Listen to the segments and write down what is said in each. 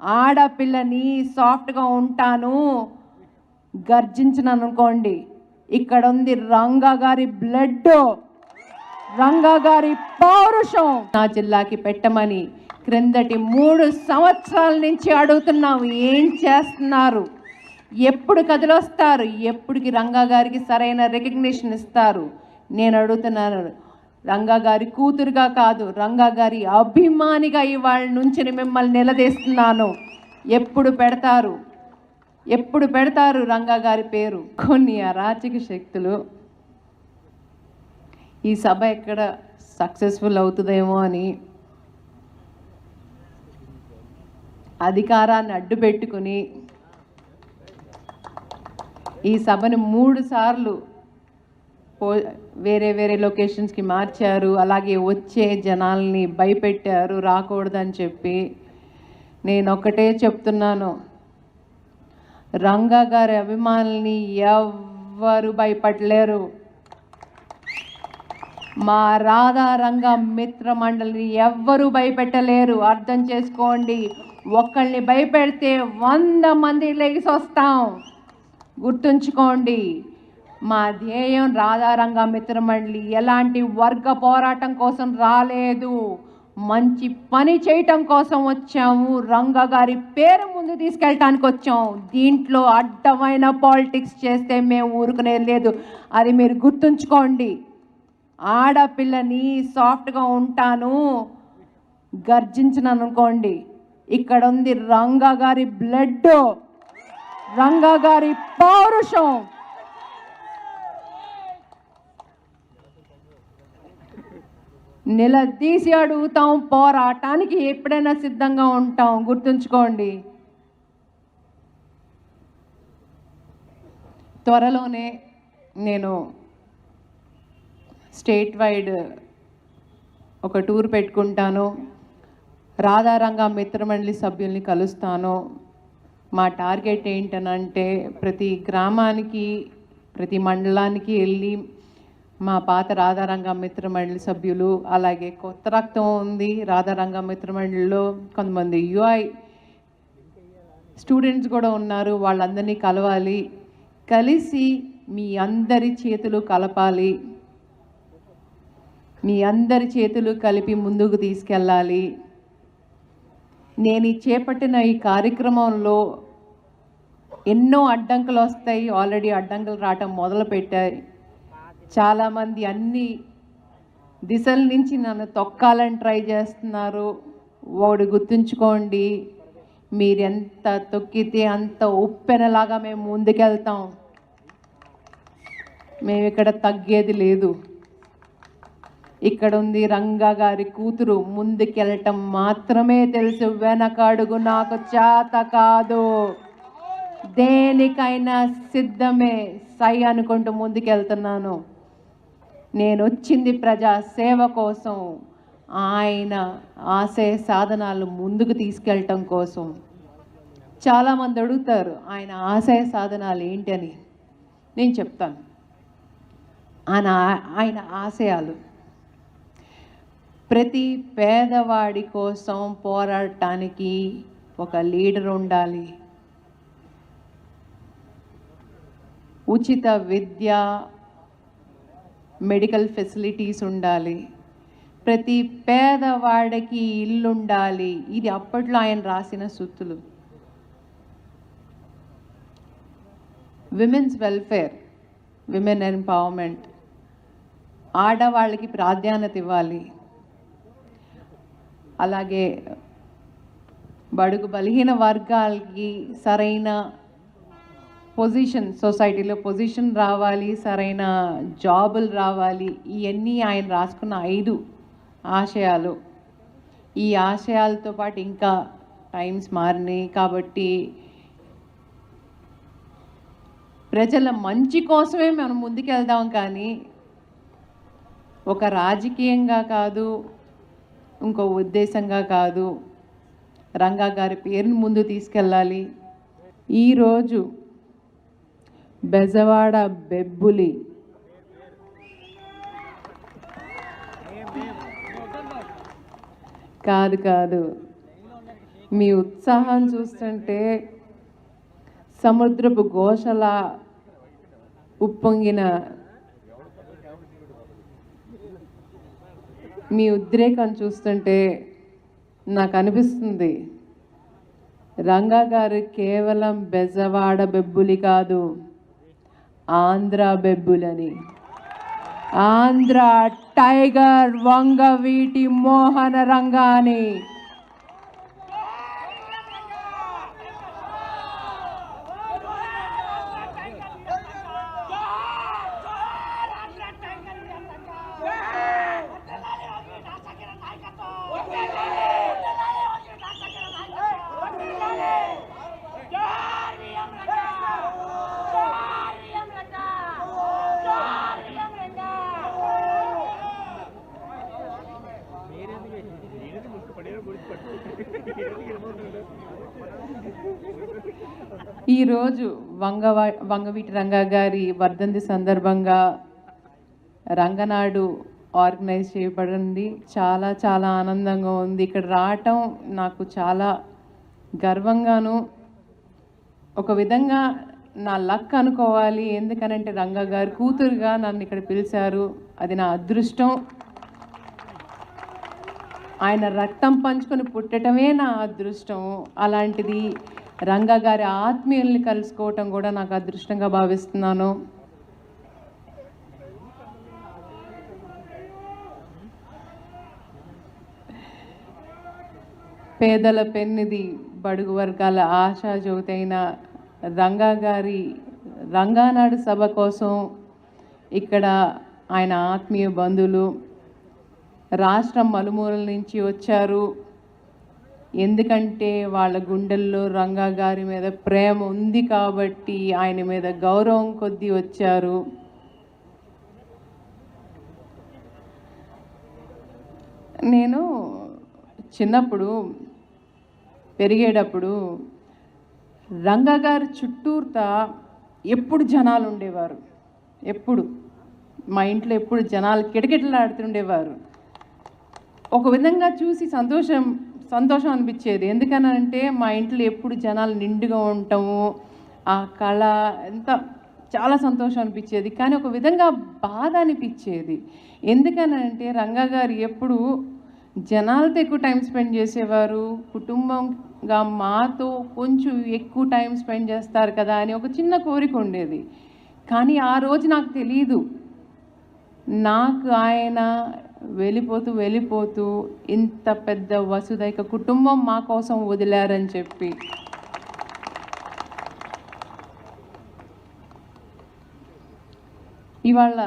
ఆడపిల్లని సాఫ్ట్గా ఉంటాను. గర్జించను అనుకోండి ఇక్కడ ఉంది రంగా గారి బ్లడ్ రంగా గారి పౌరుషం. నా జిల్లాకి పెట్టమని క్రిందటి మూడు సంవత్సరాల నుంచి అడుగుతున్నాం ఏం చేస్తున్నారు? ఎప్పుడు కదిలొస్తారు? ఎప్పటికి రంగా గారికి సరైన రికగ్నిషన్ ఇస్తారు? నేను అడుగుతున్నాను రంగా గారి కూతురుగా కాదు రంగా గారి అభిమానిగా ఇవాళ నుంచి మిమ్మల్ని నిలదీస్తున్నాను. ఎప్పుడు పెడతారు? ఎప్పుడు పెడతారు రంగా గారి పేరు? కొన్ని అరాచక శక్తులు. ఈ సభ ఎక్కడ సక్సెస్ఫుల్ అవుతుందేమో అని అధికారాన్ని అడ్డు పెట్టుకుని ఈ సభను మూడు సార్లు పో వేరే వేరే లొకేషన్స్కి మార్చారు. అలాగే వచ్చే జనాల్ని భయపెట్టారు. రాకూడదని చెప్పి నేను ఒకటే చెప్తున్నాను. రంగా గారి అభిమానుల్ని ఎవ్వరు భయపడలేరు. మా రాధా రంగ మిత్ర మండలిని ఎవ్వరూ భయపెట్టలేరు. అర్థం చేసుకోండి. ఒకళ్ళని భయపెడితే వంద మంది లెగిసి వస్తాం. గుర్తుంచుకోండి. మా ధ్యేయం రాధారంగ మిత్రమండలి ఎలాంటి వర్గ పోరాటం కోసం రాలేదు. మంచి పని చేయటం కోసం వచ్చాము. రంగ గారి పేరు ముందు తీసుకెళ్ళటానికి వచ్చాము దీంట్లో అడ్డమైన పాలిటిక్స్ చేస్తే మేము ఊరుకునేది లేదు. అది మీరు గుర్తుంచుకోండి. ఆడపిల్లని సాఫ్ట్గా ఉంటాను. గర్జించను అనుకోండి ఇక్కడ ఉంది రంగా గారి బ్లడ్ రంగ గారి పౌరుషం. నిలదీసి అడుగుతాం పోరాటానికి ఎప్పుడైనా సిద్ధంగా ఉంటాం. గుర్తుంచుకోండి. త్వరలోనే నేను స్టేట్ వైడ్ ఒక టూర్ పెట్టుకుంటాను. రాధారంగ మిత్రమండలి సభ్యుల్ని కలుస్తాను. మా టార్గెట్ ఏంటనంటే ప్రతి గ్రామానికి ప్రతి మండలానికి వెళ్ళి మా పాత రాధారంగ మిత్రమండలి సభ్యులు అలాగే కొత్త రక్తం ఉంది రాధారంగ మిత్రమండలిలో కొంతమంది యుఐ స్టూడెంట్స్ కూడా ఉన్నారు వాళ్ళందరినీ కలవాలి. కలిసి మీ అందరి చేతులు కలపాలి. మీ అందరి చేతులు కలిపి ముందుకు తీసుకెళ్ళాలి. నేను చేపట్టిన ఈ కార్యక్రమంలో ఎన్నో అడ్డంకులు వస్తాయి. ఆల్రెడీ అడ్డంకులు రావటం మొదలు పెట్టాయి చాలామంది అన్ని దిశల నుంచి నన్ను తొక్కాలని ట్రై చేస్తున్నారు. వాడు గుర్తుంచుకోండి మీరెంత తొక్కితే అంత ఉప్పెనలాగా మేము ముందుకెళ్తాం. మేము ఇక్కడ తగ్గేది లేదు. ఇక్కడ ఉంది రంగా గారి కూతురు ముందుకెళ్ళటం మాత్రమే తెలుసు. వెనకడుగు నాకు చేత కాదు. దేనికైనా సిద్ధమే సై అనుకుంటూ ముందుకెళ్తున్నాను. నేను వచ్చింది ప్రజా సేవ కోసం. ఆయన ఆశయ సాధనాలు ముందుకు తీసుకెళ్ళటం కోసం. చాలామంది అడుగుతారు ఆయన ఆశయ సాధనాలు ఏంటని. నేను చెప్తాను. ఆయన ఆయన ఆశయాలు. ప్రతి పేదవాడి కోసం పోరాడటానికి ఒక లీడర్ ఉండాలి. ఉచిత విద్య మెడికల్ ఫెసిలిటీస్ ఉండాలి. ప్రతి పేదవాడికి ఇల్లు ఉండాలి ఇది అప్పట్లో ఆయన రాసిన సుత్తులు. విమెన్స్ వెల్ఫేర్ విమెన్ ఎంపవర్మెంట్ ఆడవాళ్ళకి ప్రాధాన్యత ఇవ్వాలి. అలాగే బడుగు బలహీన వర్గాలకి సరైన పొజిషన్ సొసైటీలో పొజిషన్ రావాలి సరైన జాబులు రావాలి ఇవన్నీ ఆయన రాసుకున్న ఐదు ఆశయాలు. ఈ ఆశయాలతో పాటు ఇంకా టైమ్స్ మారినాయి కాబట్టి ప్రజల మంచి కోసమే మనం ముందుకెళ్దాం కానీ ఒక రాజకీయంగా కాదు ఇంకో ఉద్దేశంగా కాదు. రంగా గారి పేరుని ముందు తీసుకెళ్ళాలి. ఈరోజు బెజవాడ బెబ్బులి. కాదు కాదు. మీ ఉత్సాహం చూస్తుంటే సముద్రపు ఘోషల ఉప్పొంగిన మీ ఉద్రేకం చూస్తుంటే నాకు అనిపిస్తుంది. రంగా గారు కేవలం బెజవాడ బెబ్బులి కాదు. ఆంధ్ర బెబ్బులని. ఆంధ్ర టైగర్ వంగవీటి మోహన రంగాని. ఈరోజు వంగవ వంగవీటి రంగా గారి వర్ధంతి సందర్భంగా రంగనాడు ఆర్గనైజ్ చేయబడింది. చాలా చాలా ఆనందంగా ఉంది. ఇక్కడ రావటం నాకు చాలా గర్వంగాను ఒక విధంగా నా లక్ అనుకోవాలి. ఎందుకనంటే రంగా గారు కూతురుగా నన్ను ఇక్కడ పిలిచారు. అది నా అదృష్టం. ఆయన రక్తం పంచుకొని పుట్టటమే నా అదృష్టం. అలాంటిది రంగా గారి ఆత్మీయుల్ని కలుసుకోవటం కూడా నాకు అదృష్టంగా భావిస్తున్నాను. పేదల పెన్నిది బడుగు వర్గాల ఆశాజ్యోతి అయిన రంగా గారి రంగానాడు సభ కోసం ఇక్కడ ఆయన ఆత్మీయ బంధువులు రాష్ట్రం మలుమూలల నుంచి వచ్చారు. ఎందుకంటే వాళ్ళ గుండెల్లో రంగా గారి మీద ప్రేమ ఉంది కాబట్టి ఆయన మీద గౌరవం కొద్దీ వచ్చారు. నేను చిన్నప్పుడు పెరిగేటప్పుడు రంగా గారి చుట్టూర్తా ఎప్పుడు జనాలు ఉండేవారు. ఎప్పుడు. మా ఇంట్లో ఎప్పుడు జనాలు కిటకిటలాడుతుండేవారు. ఒక విధంగా చూసి సంతోషం సంతోషం అనిపించేది. ఎందుకనంటే మా ఇంట్లో ఎప్పుడు జనాలు నిండుగా ఉండటము ఆ కళ ఎంత చాలా సంతోషం అనిపించేది. కానీ ఒక విధంగా బాధ అనిపించేది. ఎందుకనంటే రంగా గారు ఎప్పుడు జనాలతో ఎక్కువ టైం స్పెండ్ చేసేవారు. కుటుంబంగా మాతో కొంచెం ఎక్కువ టైం స్పెండ్ చేస్తారు కదా అని ఒక చిన్న కోరిక ఉండేది. కానీ ఆ రోజు నాకు తెలియదు నాకు ఆయన వెళ్ళిపోతూ వెళ్ళిపోతూ ఇంత పెద్ద వసుదైక కుటుంబం మా కోసం వదిలారని చెప్పి. ఇవాళ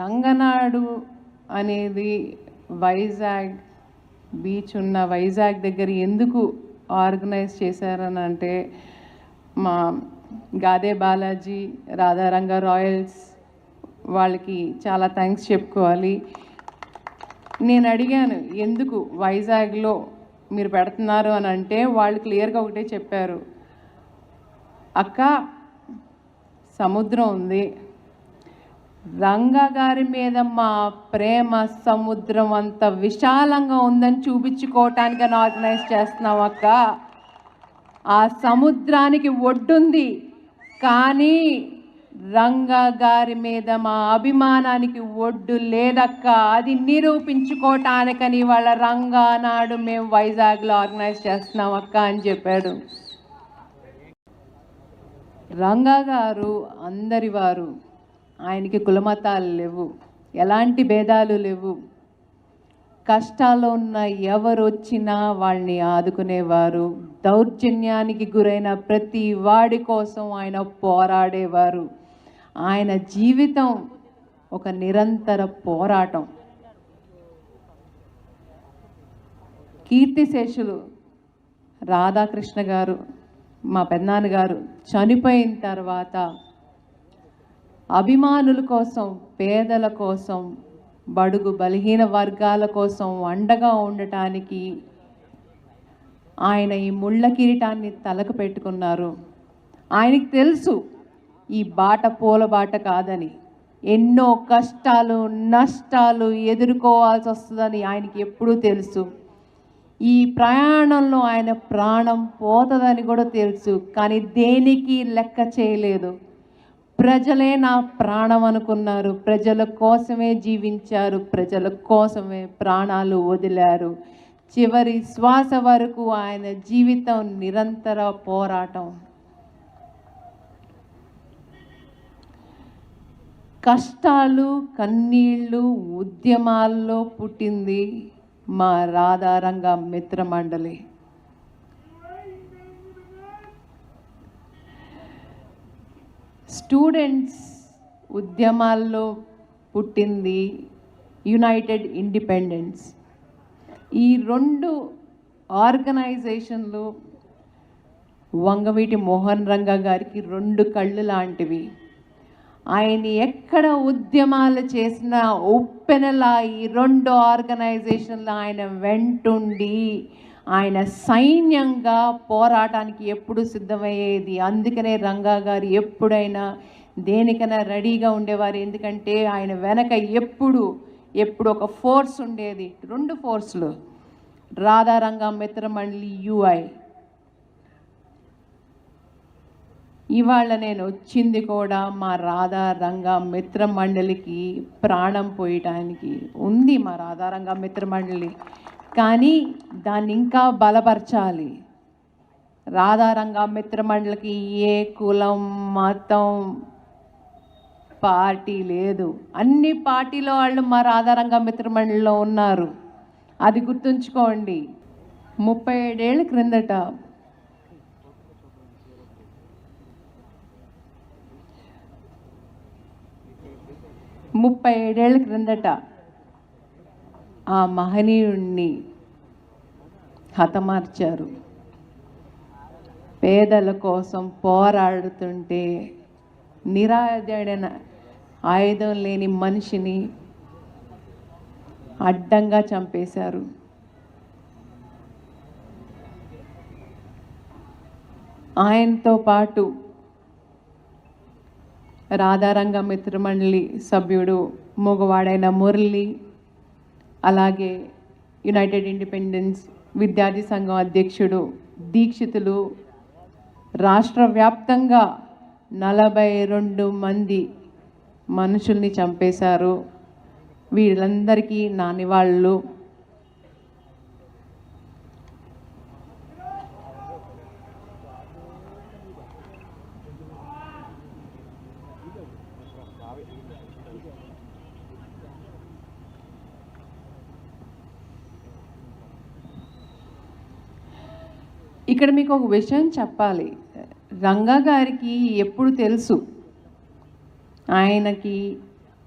రంగనాడు అనేది వైజాగ్ బీచ్ ఉన్న వైజాగ్ దగ్గర ఎందుకు ఆర్గనైజ్ చేశారని అంటే మా గాదే బాలాజీ రాధారంగ రాయల్స్ వాళ్ళకి చాలా థ్యాంక్స్ చెప్పుకోవాలి. నేను అడిగాను ఎందుకు వైజాగ్లో మీరు పెడుతున్నారు? అని అంటే వాళ్ళు క్లియర్గా ఒకటే చెప్పారు అక్క సముద్రం ఉంది. రంగా గారి మీద మా ప్రేమ సముద్రం అంత విశాలంగా ఉందని చూపించుకోవటానికి ఆర్గనైజ్ చేస్తున్నాం అక్క. ఆ సముద్రానికి ఒడ్డుంది. కానీ రంగా గారి మీద మా అభిమానానికి ఒడ్డు లేదక్క. అది నిరూపించుకోవటానికని వాళ్ళ రంగా నాడు మేము వైజాగ్లో ఆర్గనైజ్ చేస్తున్నాం అక్క అని చెప్పాడు. రంగా గారు అందరి వారు. ఆయనకి కులమతాలు లేవు. ఎలాంటి భేదాలు లేవు. కష్టాల్లో ఉన్న ఎవరు వచ్చినా వాళ్ళని ఆదుకునేవారు. దౌర్జన్యానికి గురైన ప్రతి వాడి కోసం ఆయన పోరాడేవారు. ఆయన జీవితం ఒక నిరంతర పోరాటం. కీర్తిశేషులు రాధాకృష్ణ గారు మా పెన్నాన్నగారు చనిపోయిన తర్వాత అభిమానుల కోసం పేదల కోసం బడుగు బలహీన వర్గాల కోసం అండగా ఉండటానికి ఆయన ఈ ముళ్ళ కిరీటాన్ని తలకు పెట్టుకున్నారు. ఆయనకి తెలుసు ఈ బాట పూల బాట కాదని. ఎన్నో కష్టాలు నష్టాలు ఎదుర్కోవాల్సి వస్తుందని ఆయనకి ఎప్పుడూ తెలుసు. ఈ ప్రయాణంలో ఆయన ప్రాణం పోతుందని కూడా తెలుసు కానీ దేనికి లెక్క చేయలేదు. ప్రజలే నా ప్రాణం అనుకున్నారు. ప్రజల కోసమే జీవించారు. ప్రజల కోసమే ప్రాణాలు వదిలారు. చివరి శ్వాస వరకు ఆయన జీవితం నిరంతర పోరాటం. కష్టాలు కన్నీళ్ళు ఉద్యమాల్లో పుట్టింది మా రాధారంగ మిత్ర మండలి స్టూడెంట్స్ ఉద్యమాల్లో పుట్టింది యునైటెడ్ ఇండిపెండెన్స్. ఈ రెండు ఆర్గనైజేషన్లు వంగవీటి మోహన్ రంగ గారికి రెండు కళ్ళు లాంటివి. ఆయన ఎక్కడ ఉద్యమాలు చేసిన ఉప్పెనలా ఈ రెండు ఆర్గనైజేషన్లో ఆయన వెంటుండి ఆయన సైన్యంగా పోరాటానికి ఎప్పుడు సిద్ధమయ్యేది. అందుకనే రంగా గారు ఎప్పుడైనా దేనికైనా రెడీగా ఉండేవారు. ఎందుకంటే ఆయన వెనక ఎప్పుడు ఎప్పుడు ఒక ఫోర్స్ ఉండేది. రెండు ఫోర్స్లు. రాధారంగ మిత్రమండలి యుఐ. ఇవాళ నేను వచ్చింది కూడా మా రాధారంగ మిత్ర మండలికి ప్రాణం పోయటానికి. ఉంది మా రాధారంగ మిత్ర మండలి కానీ దాన్ని ఇంకా బలపరచాలి. రాధారంగ మిత్ర మండలికి ఏ కులం మతం పార్టీ లేదు. అన్ని పార్టీల వాళ్ళు మా రాధారంగ మిత్ర మండలిలో ఉన్నారు. అది గుర్తుంచుకోండి. ముప్పై ఏడేళ్ళ క్రిందట ముప్పై ఏడేళ్ళ క్రిందట ఆ మహనీయుణ్ణి హతమార్చారు. పేదల కోసం పోరాడుతుంటే నిరాయుధుడైన ఆయుధం లేని మనిషిని అడ్డంగా చంపేశారు. ఆయనతో పాటు రాధారంగ మిత్రమండలి సభ్యుడు మగవాడైన మురళి అలాగే యునైటెడ్ ఇండిపెండెన్స్ విద్యార్థి సంఘం అధ్యక్షుడు దీక్షితులు రాష్ట్ర వ్యాప్తంగా నలభై రెండు మంది మనుషుల్ని చంపేశారు. వీళ్ళందరికీ నా నివాళులు ఇక్కడ మీకు ఒక విషయం చెప్పాలి. రంగా గారికి ఎప్పుడు తెలుసు? ఆయనకి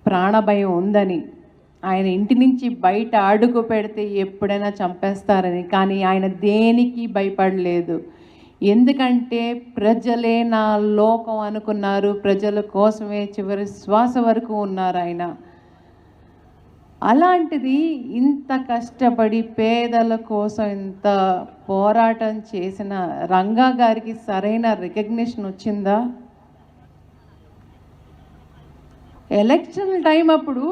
ప్రాణభయం ఉందని. ఆయన ఇంటి నుంచి బయట అడుగు పెడితే ఎప్పుడైనా చంపేస్తారని. కానీ ఆయన దేనికి భయపడలేదు. ఎందుకంటే ప్రజలే నా లోకం అనుకున్నారు. ప్రజల కోసమే చివరి శ్వాస వరకు ఉన్నారు ఆయన. అలాంటిది ఇంత కష్టపడి పేదల కోసం ఇంత పోరాటం చేసిన రంగా గారికి సరైన రికగ్నిషన్ వచ్చిందా? ఎలక్షన్ టైం అప్పుడు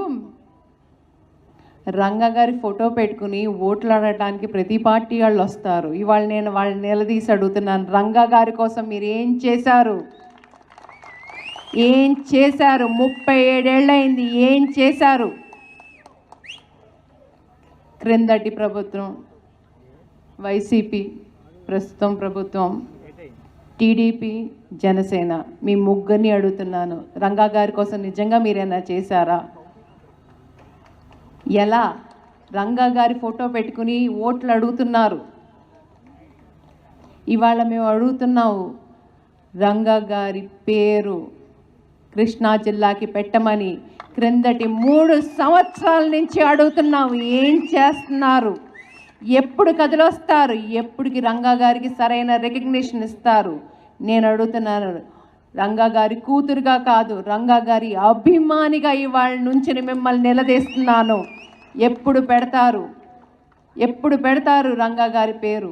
రంగా గారి ఫోటో పెట్టుకుని ఓట్లు ఆడటానికి ప్రతి పార్టీ వాళ్ళు వస్తారు. ఇవాళ నేను వాళ్ళని నిలదీసి అడుగుతున్నాను రంగా గారి కోసం మీరు ఏం చేశారు? ఏం చేశారు? ముప్పై ఏడేళ్ళయింది ఏం చేశారు? క్రిందటి ప్రభుత్వం వైసీపీ ప్రస్తుతం ప్రభుత్వం టీడీపీ జనసేన. మీ ముగ్గురిని అడుగుతున్నాను. రంగా గారి కోసం నిజంగా మీరేనా చేశారా? ఎలా? రంగా గారి ఫోటో పెట్టుకుని ఓట్లు అడుగుతున్నారు. ఇవాళ మేము అడుగుతున్నాము రంగా గారి పేరు కృష్ణా జిల్లాకి పెట్టమని క్రిందటి మూడు సంవత్సరాల నుంచి అడుగుతున్నాము ఏం చేస్తున్నారు? ఎప్పుడు కదిలొస్తారు? ఎప్పటికి రంగా గారికి సరైన రికగ్నిషన్ ఇస్తారు? నేను అడుగుతున్నాను రంగా గారి కూతురుగా కాదు రంగా గారి అభిమానిగా ఇవాళ నుంచి మిమ్మల్ని నిలదీస్తున్నాను. ఎప్పుడు పెడతారు? ఎప్పుడు పెడతారు రంగా గారి పేరు?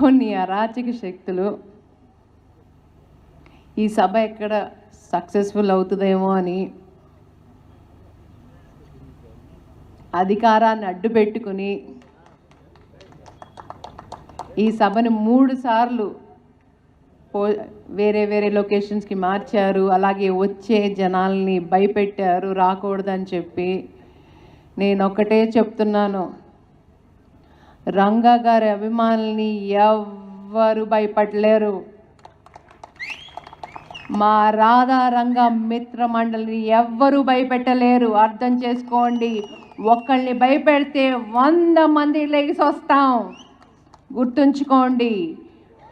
కొన్ని అరాచక శక్తులు. ఈ సభ ఎక్కడ సక్సెస్ఫుల్ అవుతుందేమో అని అధికారాన్ని అడ్డు పెట్టుకుని ఈ సభని మూడు సార్లు పో వేరే వేరే లొకేషన్స్కి మార్చారు. అలాగే వచ్చే జనాల్ని భయపెట్టారు. రాకూడదని చెప్పి నేను ఒకటే చెప్తున్నాను. రంగా గారి అభిమానుల్ని ఎవ్వరు భయపడలేరు. మా రాధా రంగ మిత్ర మండలిని ఎవ్వరూ భయపెట్టలేరు. అర్థం చేసుకోండి ఒకళ్ళని భయపెడితే వంద మంది లేచి వస్తాం. గుర్తుంచుకోండి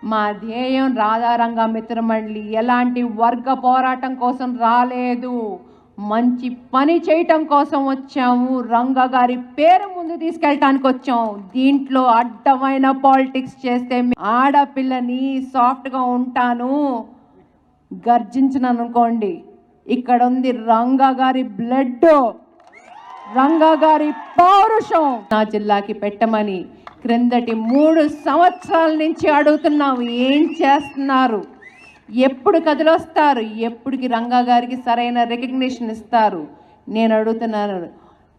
మా ధ్యేయం రాధారంగ మిత్రమండలి ఎలాంటి వర్గ పోరాటం కోసం రాలేదు. మంచి పని చేయటం కోసం వచ్చాము. రంగ గారి పేరు ముందు తీసుకెళ్ళటానికి వచ్చాం. దీంట్లో అడ్డమైన పాలిటిక్స్ చేస్తే ఆడపిల్లని సాఫ్ట్గా ఉంటాను. గర్జించను అనుకోండి ఇక్కడ ఉంది రంగా గారి బ్లడ్ రంగ గారి పౌరుషం. నా జిల్లాకి పెట్టమని క్రిందటి మూడు సంవత్సరాల నుంచి అడుగుతున్నాం ఏం చేస్తున్నారు? ఎప్పుడు కదిలొస్తారు? ఎప్పుడుకి రంగా గారికి సరైన రికగ్నిషన్ ఇస్తారు? నేను అడుగుతున్నాను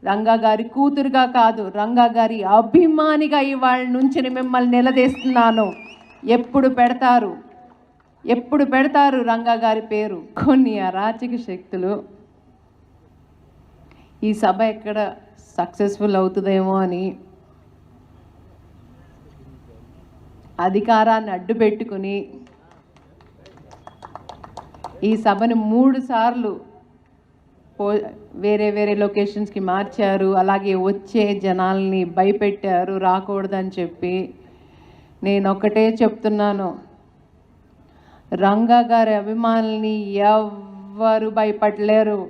రంగా గారి కూతురుగా కాదు రంగా గారి అభిమానిగా ఇవాళ నుంచి మిమ్మల్ని నిలదీస్తున్నాను. ఎప్పుడు పెడతారు? ఎప్పుడు పెడతారు రంగా గారి పేరు? కొన్ని అరాచక శక్తులు. ఈ సభ ఎక్కడ సక్సెస్ఫుల్ అవుతుందేమో అని అధికారాన్ని అడ్డు పెట్టుకుని ఈ సభని మూడు సార్లు పో వేరే వేరే లొకేషన్స్కి మార్చారు. అలాగే వచ్చే జనాల్ని భయపెట్టారు. రాకూడదని చెప్పి నేను ఒకటే చెప్తున్నాను. రంగా గారి అభిమానుల్ని ఎవ్వరు భయపడలేరు.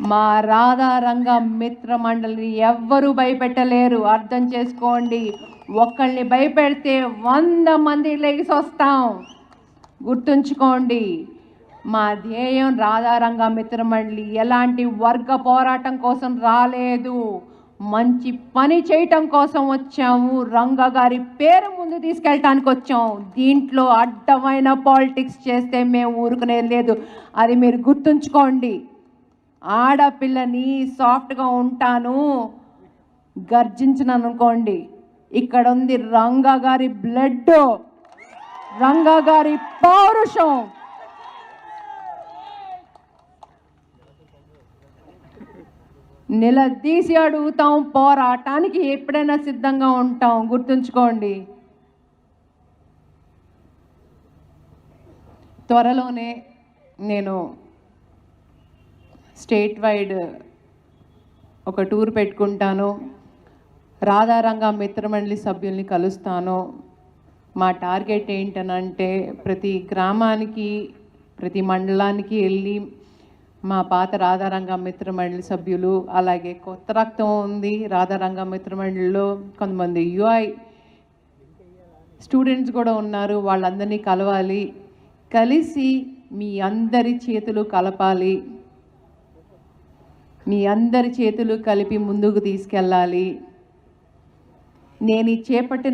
మా రాధా రంగ మిత్ర మండలిని ఎవ్వరూ భయపెట్టలేరు. అర్థం చేసుకోండి. ఒకళ్ళని భయపెడితే వంద మంది లెగిసి వస్తాం గుర్తుంచుకోండి. మా ధ్యేయం రాధారంగ మిత్రమండలి ఎలాంటి వర్గ పోరాటం కోసం రాలేదు. మంచి పని చేయటం కోసం వచ్చాము. రంగ గారి పేరు ముందు తీసుకెళ్ళటానికి వచ్చాము దీంట్లో అడ్డమైన పాలిటిక్స్ చేస్తే మేము ఊరుకునే లేదు. అది మీరు గుర్తుంచుకోండి. ఆడపిల్లని సాఫ్ట్గా ఉంటాను. గర్జించను అనుకోండి ఇక్కడ ఉంది రంగ గారి బ్లడ్ రంగా గారి పౌరుషం. నిలదీసి అడుగుతాం పోరాటానికి ఎప్పుడైనా సిద్ధంగా ఉంటాం. గుర్తుంచుకోండి. త్వరలోనే నేను స్టేట్ వైడ్ ఒక టూర్ పెట్టుకుంటాను. రాధారంగ మిత్రమండలి సభ్యుల్ని కలుస్తాను. మా టార్గెట్ ఏంటనంటే ప్రతి గ్రామానికి ప్రతి మండలానికి వెళ్ళి మా పాత రాధారంగ మిత్రమండలి సభ్యులు అలాగే కొత్త రక్తం ఉంది రాధారంగ మిత్రమండలిలో కొంతమంది యుఐ స్టూడెంట్స్ కూడా ఉన్నారు వాళ్ళందరినీ కలవాలి. కలిసి మీ అందరి చేతులు కలపాలి. మీ అందరి చేతులు కలిపి ముందుకు తీసుకెళ్ళాలి. నేను చేపట్టిన